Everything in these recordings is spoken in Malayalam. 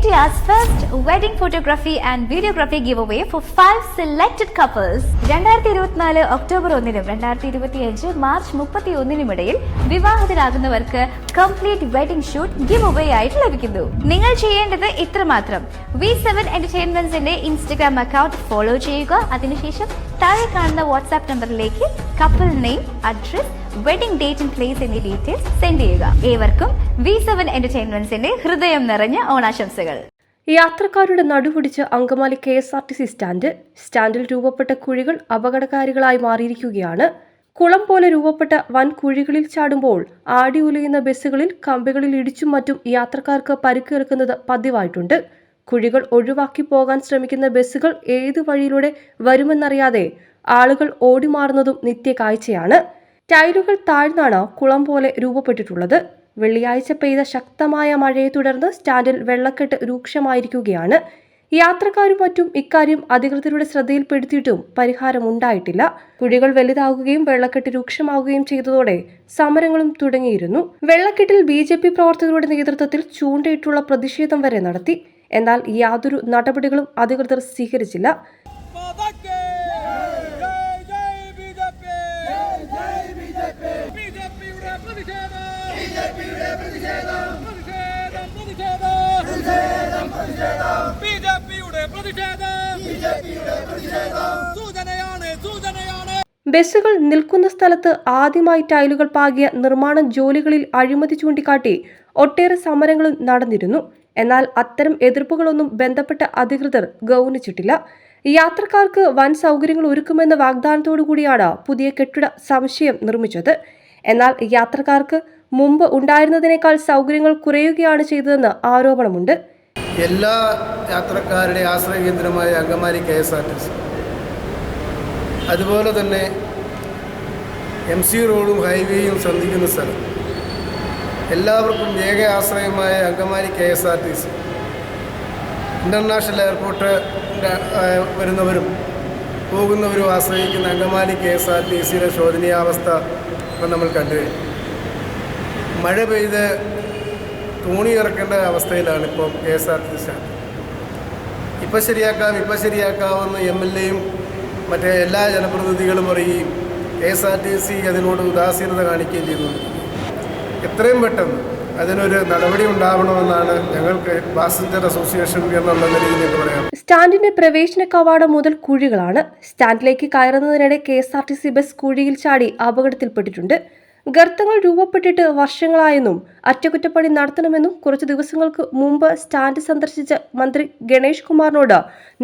India's first wedding photography and videography giveaway for five selected couples. രണ്ടായിരത്തി ഇരുപത്തിനാല് ഒക്ടോബർ ഒന്നിനും രണ്ടായിരത്തി ഇരുപത്തിയഞ്ച് മാർച്ച് മുപ്പത്തി ഒന്നിനുമിടയിൽ വിവാഹിതരാകുന്നവർക്ക് complete wedding shoot give away ആയിട്ട് ലഭിക്കുന്നു. നിങ്ങൾ ചെയ്യേണ്ടത് ഇത്രമാത്രം വി സെവൻ എന്റർടൈൻമെന്റ്സിന്റെ ഇൻസ്റ്റഗ്രാം അക്കൗണ്ട് ഫോളോ ചെയ്യുക. അതിനുശേഷം താഴെ കാണുന്ന വാട്സാപ്പ് നമ്പറിലേക്ക് couple name address wedding date and place എന്നീ ഡീറ്റെയിൽസ് സെൻഡ് ചെയ്യുക. ഏവർക്കും വി സെവൻ എന്റർടൈൻമെന്റ്സിന്റെ ഹൃദയം നിറഞ്ഞ ഓണാശംസകൾ. യാത്രക്കാരുടെ നടുപിടിച്ച് Angamaly K S R T C stand സ്റ്റാൻഡിൽ രൂപപ്പെട്ട കുഴികൾ അപകടകാരികളായി മാറിയിരിക്കുകയാണ്. കുളം പോലെ രൂപപ്പെട്ട വൻ കുഴികളിൽ ചാടുമ്പോൾ ആടി ഉലയുന്ന ബസ്സുകളിൽ കമ്പികളിൽ ഇടിച്ചും മറ്റും യാത്രക്കാർക്ക് പരിക്കേൽക്കുന്നത് പതിവായിട്ടുണ്ട്. കുഴികൾ ഒഴിവാക്കി പോകാൻ ശ്രമിക്കുന്ന ബസ്സുകൾ ഏത് വഴിയിലൂടെ വരുമെന്നറിയാതെ ആളുകൾ ഓടിമാറുന്നതും നിത്യകാഴ്ചയാണ്. ടൈലുകൾ താഴ്ന്നാണ് കുളം പോലെ രൂപപ്പെട്ടിട്ടുള്ളത്. വെള്ളിയാഴ്ച പെയ്ത ശക്തമായ മഴയെ തുടർന്ന് സ്റ്റാൻഡിൽ വെള്ളക്കെട്ട് രൂക്ഷമായിരിക്കുകയാണ്. യാത്രക്കാരും മറ്റും ഇക്കാര്യം അധികൃതരുടെ ശ്രദ്ധയിൽപ്പെടുത്തിയിട്ടും പരിഹാരമുണ്ടായിട്ടില്ല. കുഴികൾ വലുതാകുകയും വെള്ളക്കെട്ട് രൂക്ഷമാവുകയും ചെയ്തതോടെ സമരങ്ങളും തുടങ്ങിയിരുന്നു. വെള്ളക്കെട്ടിൽ ബി ജെ പി പ്രവർത്തകരുടെ നേതൃത്വത്തിൽ ചൂണ്ടയിട്ടുള്ള പ്രതിഷേധം വരെ നടത്തി. എന്നാൽ യാതൊരു നടപടികളും അധികൃതർ സ്വീകരിച്ചില്ല. ബസ്സുകൾ നിൽക്കുന്ന സ്ഥലത്ത് ആദ്യമായി ടൈലുകൾ പാകിയ നിർമ്മാണ ജോലികളിൽ അഴിമതി ചൂണ്ടിക്കാട്ടി ഒട്ടേറെ സമരങ്ങളും നടന്നിരുന്നു. എന്നാൽ അത്തരം എതിർപ്പുകളൊന്നും ബന്ധപ്പെട്ട അധികൃതർ ഗൗനിച്ചിട്ടില്ല. യാത്രക്കാർക്ക് വൻ സൗകര്യങ്ങൾ ഒരുക്കുമെന്ന വാഗ്ദാനത്തോടു കൂടിയാണ് പുതിയ കെട്ടിട സംശയം നിർമ്മിച്ചത്. എന്നാൽ യാത്രക്കാർക്ക് മുമ്പ് ഉണ്ടായിരുന്നതിനേക്കാൾ സൗകര്യങ്ങൾ കുറയുകയാണ് ചെയ്തതെന്ന് ആരോപണമുണ്ട്. എല്ലാ യാത്രക്കാരുടെ ആശ്രയ കേന്ദ്രമായ Angamaly K S R T C. അതുപോലെ തന്നെ എം സി റോഡും ഹൈവേയും സന്ധിക്കുന്ന സ്ഥലം. എല്ലാവർക്കും ഏക ആശ്രയമായ Angamaly K S R T C. International airport വരുന്നവരും പോകുന്നവരും ആശ്രയിക്കുന്ന Angamaly K S R T സിയുടെ ശോചനീയാവസ്ഥ ഇപ്പം നമ്മൾ കണ്ടുകഴിഞ്ഞു മഴ പെയ്ത് തോണി ഇറക്കേണ്ട അവസ്ഥയിലാണ് ഇപ്പോൾ K S R T C ഇപ്പം ശരിയാക്കാം ഇപ്പം ശരിയാക്കാമെന്ന് എം എൽ എയും മറ്റേ എല്ലാ ജനപ്രതിനിധികളും പറയുകയും K S R T C അതിനോട് ഉദാസീനത കാണിക്കുകയും ചെയ്തുകൊണ്ടിരിക്കുന്നു എത്രയും പെട്ടെന്ന് അതിനൊരു നടപടി ഉണ്ടാവണമെന്നാണ് ഞങ്ങൾക്ക് പാസഞ്ചർ അസോസിയേഷൻ എന്നുള്ള നിലയിൽ പറയാം സ്റ്റാൻഡിന്റെ പ്രവേശന കവാടം മുതൽ കുഴികളാണ്. സ്റ്റാൻഡിലേക്ക് കയറുന്നതിനിടെ K S R T C bus കുഴിയിൽ ചാടി അപകടത്തിൽപ്പെട്ടിട്ടുണ്ട്. ഗർത്തങ്ങൾ രൂപപ്പെട്ടിട്ട് വർഷങ്ങളായെന്നും അറ്റകുറ്റപ്പണി നടത്തണമെന്നും കുറച്ചു ദിവസങ്ങൾക്ക് മുമ്പ് സ്റ്റാൻഡ് സന്ദർശിച്ച മന്ത്രി ഗണേഷ് കുമാറിനോട്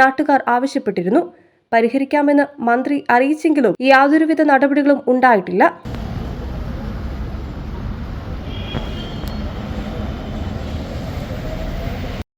നാട്ടുകാർ ആവശ്യപ്പെട്ടിരുന്നു. പരിഹരിക്കാമെന്ന് മന്ത്രി അറിയിച്ചെങ്കിലും യാതൊരുവിധ നടപടികളും ഉണ്ടായിട്ടില്ല.